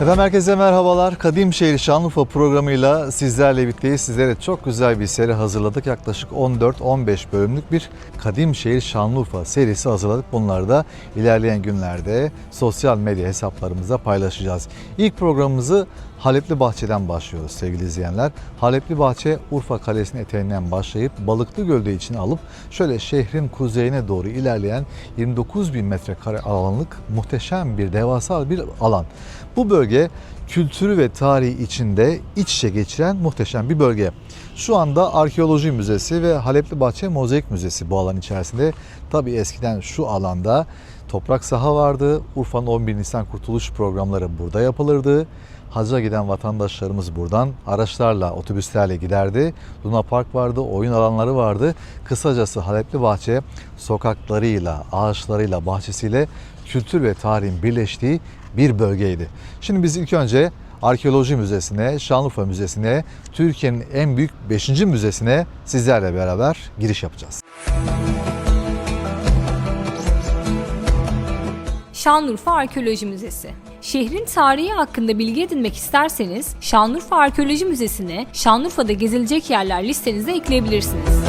Efendim herkese merhabalar. Kadim Şehir Şanlıurfa programıyla sizlerle birlikteyiz. Sizlere çok güzel bir seri hazırladık. Yaklaşık 14-15 bölümlük bir Kadim Şehir Şanlıurfa serisi hazırladık. Bunları da ilerleyen günlerde sosyal medya hesaplarımızda paylaşacağız. İlk programımızı Halepli Bahçe'den başlıyoruz sevgili izleyenler. Halepli Bahçe Urfa Kalesi'nin eteğinden başlayıp Balıklı Göl'de içine alıp şöyle şehrin kuzeyine doğru ilerleyen 29 bin metrekare alanlık muhteşem bir devasa bir alan. Bu bölge kültürü ve tarihi içinde iç içe geçiren muhteşem bir bölge. Şu anda Arkeoloji Müzesi ve Halepli Bahçe Mozaik Müzesi bu alan içerisinde. Tabii eskiden şu alanda toprak saha vardı. Urfa'nın 11 Nisan Kurtuluş programları burada yapılırdı. Hacca giden vatandaşlarımız buradan araçlarla, otobüslerle giderdi. Luna Park vardı, oyun alanları vardı. Kısacası Halepli Bahçe sokaklarıyla, ağaçlarıyla, bahçesiyle kültür ve tarihin birleştiği bir bölgeydi. Şimdi biz ilk önce Arkeoloji Müzesi'ne, Şanlıurfa Müzesi'ne, Türkiye'nin en büyük 5. müzesine sizlerle beraber giriş yapacağız. Şanlıurfa Arkeoloji Müzesi. Şehrin tarihi hakkında bilgi edinmek isterseniz Şanlıurfa Arkeoloji Müzesi'ne Şanlıurfa'da gezilecek yerler listenize ekleyebilirsiniz.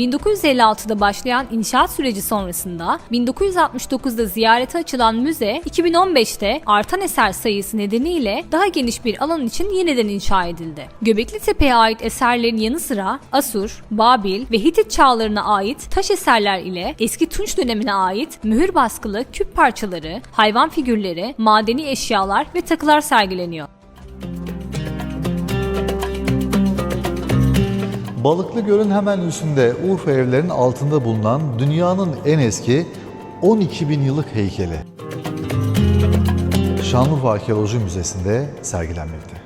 1956'da başlayan inşaat süreci sonrasında 1969'da ziyarete açılan müze 2015'te artan eser sayısı nedeniyle daha geniş bir alan için yeniden inşa edildi. Göbekli Tepe'ye ait eserlerin yanı sıra Asur, Babil ve Hitit çağlarına ait taş eserler ile eski Tunç dönemine ait mühür baskılı küp parçaları, hayvan figürleri, madeni eşyalar ve takılar sergileniyor. Balıklı Göl'ün hemen üstünde Urfa evlerinin altında bulunan dünyanın en eski 12 bin yıllık heykeli. Şanlıurfa Arkeoloji Müzesi'nde sergilenmekte.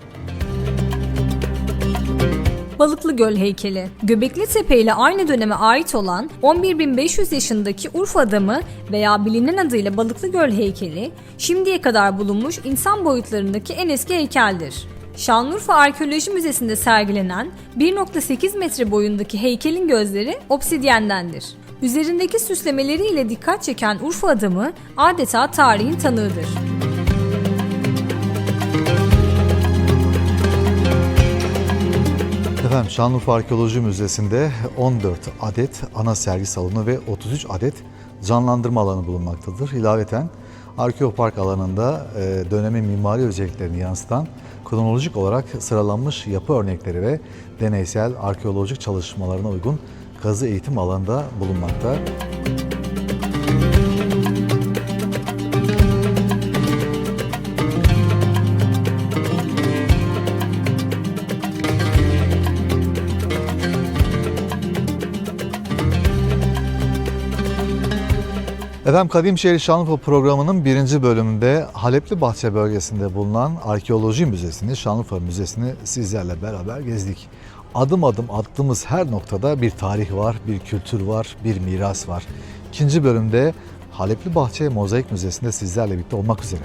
Balıklı Göl heykeli. Göbekli Tepe ile aynı döneme ait olan 11.500 yaşındaki Urfa adamı veya bilinen adıyla Balıklı Göl heykeli, şimdiye kadar bulunmuş insan boyutlarındaki en eski heykeldir. Şanlıurfa Arkeoloji Müzesi'nde sergilenen 1.8 metre boyundaki heykelin gözleri obsidyendendir. Üzerindeki süslemeleriyle dikkat çeken Urfa adamı adeta tarihin tanığıdır. Efendim Şanlıurfa Arkeoloji Müzesi'nde 14 adet ana sergi salonu ve 33 adet canlandırma alanı bulunmaktadır. İlaveten Arkeopark alanında e, dönemin mimari özelliklerini yansıtan kronolojik olarak sıralanmış yapı örnekleri ve deneysel arkeolojik çalışmalarına uygun kazı eğitim alanında bulunmakta. Efendim Kadim Şehir Şanlıurfa programının birinci bölümünde Halepli Bahçe bölgesinde bulunan Arkeoloji Müzesi'ni, Şanlıurfa Müzesi'ni sizlerle beraber gezdik. Adım adım attığımız her noktada bir tarih var, bir kültür var, bir miras var. İkinci bölümde Halepli Bahçe Mozaik Müzesi'nde sizlerle birlikte olmak üzere.